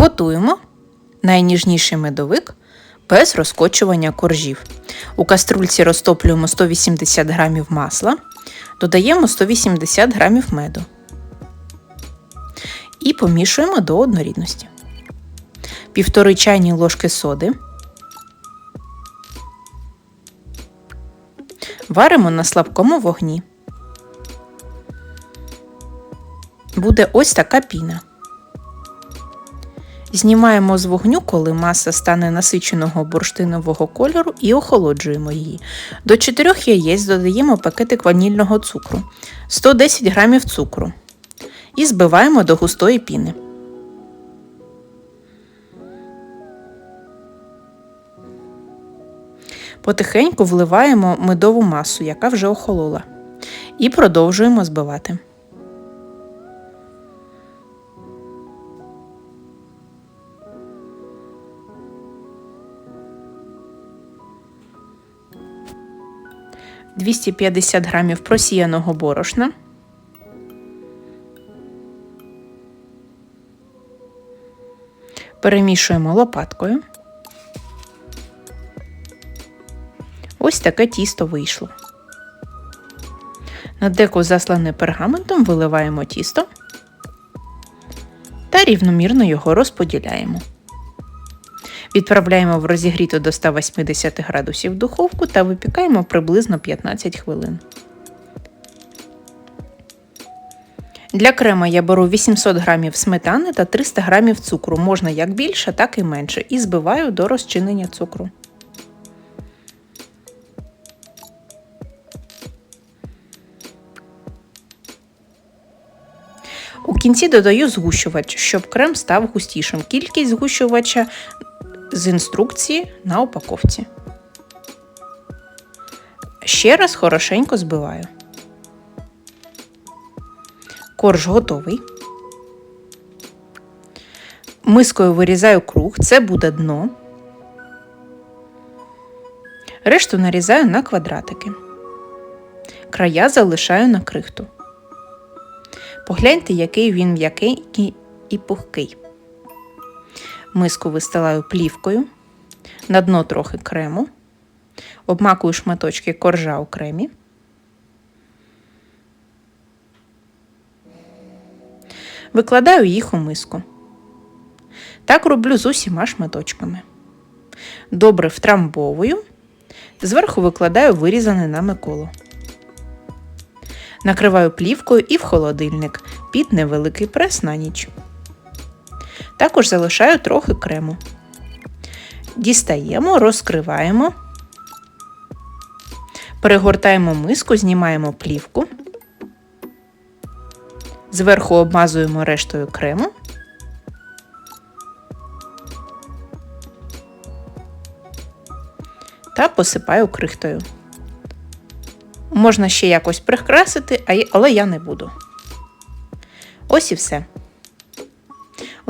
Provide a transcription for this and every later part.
Готуємо найніжніший медовик без розкочування коржів. У каструльці розтоплюємо 180 г масла, додаємо 180 г меду і помішуємо до однорідності. Півтори чайні ложки соди. Варимо на слабкому вогні. Буде ось така піна. Знімаємо з вогню, коли маса стане насиченого бурштинового кольору і охолоджуємо її. До 4 яєць додаємо пакетик ванільного цукру, 110 г цукру і збиваємо до густої піни. Потихеньку вливаємо медову масу, яка вже охолола, і продовжуємо збивати. Двісті п'ятдесят грамів просіяного борошна. Перемішуємо лопаткою. Ось таке тісто вийшло. На деко заслане пергаментом виливаємо тісто та рівномірно його розподіляємо. Відправляємо в розігріту до 180 градусів духовку та випікаємо приблизно 15 хвилин. Для крема я беру 800 г сметани та 300 г цукру, можна як більше, так і менше, і збиваю до розчинення цукру. У кінці додаю згущувач, щоб крем став густішим. Кількість згущувача з інструкції на упаковці. Ще раз хорошенько збиваю. Корж готовий. Мискою вирізаю круг, це буде дно. Решту нарізаю на квадратики. Края залишаю на крихту. Погляньте, який він м'який і пухкий. Миску вистилаю плівкою, на дно трохи крему, обмакую шматочки коржа у кремі. Викладаю їх у миску. Так роблю з усіма шматочками. Добре втрамбовую, зверху викладаю вирізане нами коло. Накриваю плівкою і в холодильник під невеликий прес на ніч. Також залишаю трохи крему. Дістаємо, розкриваємо, перегортаємо миску, знімаємо плівку, зверху обмазуємо рештою крему. Та посипаю крихтою. Можна ще якось прикрасити, але я не буду. Ось і все.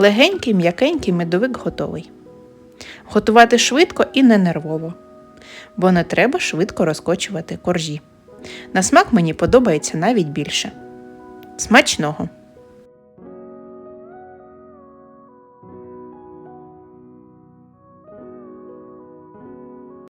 Легенький, м'якенький медовик готовий. Готувати швидко і не нервово, бо не треба швидко розкочувати коржі. На смак мені подобається навіть більше. Смачного!